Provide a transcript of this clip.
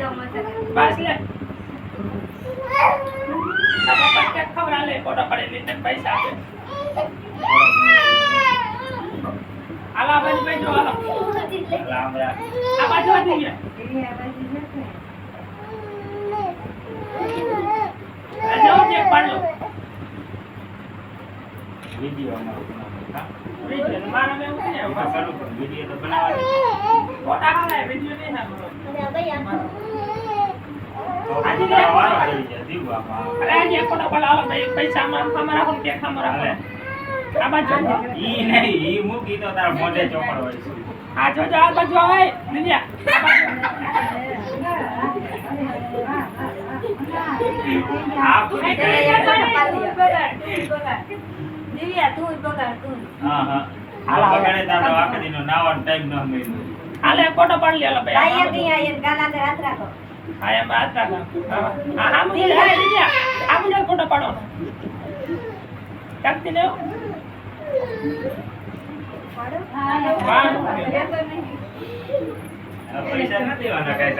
બસ લે ખવડાવે લે ફોટો પાડી લે પૈસા આપે આ બાજુ આ વીડિયો અમારો વિડિયો મારા મેં એમાં આવે. કરો. વીડિયો તો. ફોટા નહીં ના પૈસા અમારા અમારા હું કેક આ બાજુ ઈ નહીં, ઈ મૂકી તો તારા મોઢે ચોપડ હોય છે. આ જોજો આ બાજુ આવે લીલિયા આ બાજુ આ પૂરી કરી દે. હા, હા. હાલો, બગાડે તારો આખો દીનો નાવાનો ટાઈમ ન મળ્યો. હાલે ફોટો પાડી લે ભાઈ હા એમ રાત રાખો હા હા હા મુજે હા દીયા આ મુજે ફોટો પાડો કાકતી ને આ પૈસા નથી દેવાના કાંઈ